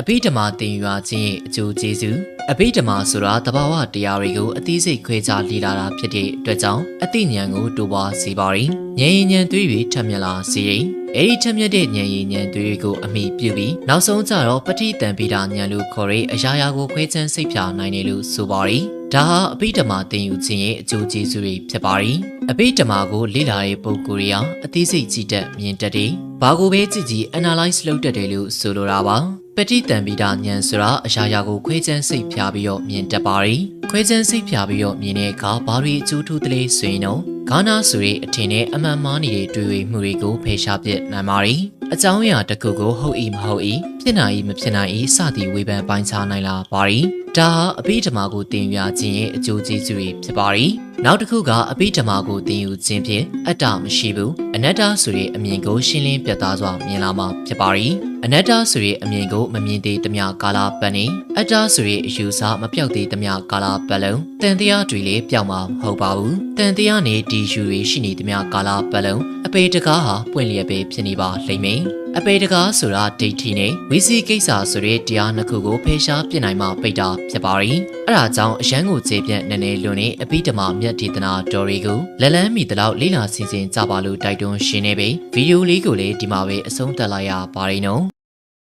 အဘိဓမ္မာသင်ယူခြင်းရဲ့အကျိုးကျေးဇူးအဘိဓမ္မာဆိုတာတဘာဝတရားတွေကိုအသိစိတ်ခွဲခြားလေ့လာတာဖြစ်တဲ့အတွက်ကြောင့်အသိဉာဏ်ကိုတိုးပွားစေပါရင်ဉာဏ်ရည်ဉာဏ်သွေးတွေထပ်မြက်လာစေရင်အဲ့ဒီထက်မြက်တဲ့ဉာဏ်ရည်ဉာဏ်သွေးတွေကိုအမိပြုပြီးနောက်ဆုံးကျတော့ပဋိသင်္ပိတာဉာဏ်လို့ခေါ်တဲ့အရာရာကိုခွဲခြမ်းစိတ်ဖြာနိုင်တယ်လို့ဆိုပါရင်ဒါဟာအဘိဓမ္မာသင်ယူခြင်းရဲ့အကျိုးကျေးဇူးတွေဖြစ်ပါရင်အဘိဓမ္မာကိုလေ့လာတဲ့ပုဂ္ဂိုလ်တွေဟာအသိစိတ်ကြည်တက်မြင်တတ်တယ်ဘာကိုပဲကြည့်ကြည့် analyze လုပ်တတ်တယ်လို့ဆိုလိုတာပါ ပဋိသင်္ပိတာဉာဏ်ဆိုတာအရာရာကိုခွဲခြမ်းစိတ်ဖြာပြီးတော့မြင်တတ်ပါရင်ခွဲခြမ်းစိတ်ဖြာပြီးတော့မြင်တဲ့အခါဘာတွေအကျိုးထူးသလဲဆိုရင်တော့ဂါနာဆိုတဲ့အထင်နဲ့အမှန်မှားနေတဲ့တွေ့ဝေမှုတွေကိုဖယ်ရှားပစ်နိုင်ပါရင်အကြောင်းအရာတစ်ခုကိုဟုတ်၏မဟုတ်၏ဖြစ်နိုင်၏မဖြစ်နိုင်၏စသည်ဝေဖန်ပိုင်းခြားနိုင်လာပါရင် ဒါဟာအဘိဓမ္မာကိုသင်ယူခြင်းရဲ့အကျိုးကျေးဇူးတွေဖြစ်ပါရင်နောက်တစ်ခုကအဘိဓမ္မာကိုသင်ယူခြင်းဖြင့်အတ္တမရှိဘူးအနတ္တဆိုတဲ့အမြင်ကိုရှင်းလင်းပြသစွာမြင်လာမှာဖြစ်ပါရင်အနတ္တဆိုတဲ့အမြင်ကိုမမြင်သေးသမျှကာလပတ်နေအတ္တဆိုတဲ့အယူဆမပြောက်သေးသမျှကာလပတ်လုံးတန်တရားတွေလည်းပြောင်းမှာမဟုတ်ပါဘူးတန်တရားနဲ့ဒီယူတွေရှိနေသမျှကာလပတ်လုံးအပေတကားဟာပွင့်လျက်ပဲဖြစ်နေပါလိမ့်မယ် အပေတကားဆိုတာဒိဋ္ဌိနဲ့ဝိစီကိစ္စဆိုတဲ့တရားနှစ်ခုကိုဖယ်ရှားပြစ်နိုင်မှပိတ်တာဖြစ်ပါရင်အဲ့ဒါကြောင့်အရန်ကိုခြေပြန့်နည်းနည်းလွန်နေအပိဓမ္မာမြတ်ဒေသနာတော်တွေကိုလက်လန်းမီတလောက်လေးလာစီစဉ်ကြပါလို့တိုက်တွန်းရှင်းနေပြီဗီဒီယိုလေးကိုလည်းဒီမှာပဲအဆုံးသတ်လိုက်ရပါတယ်နော်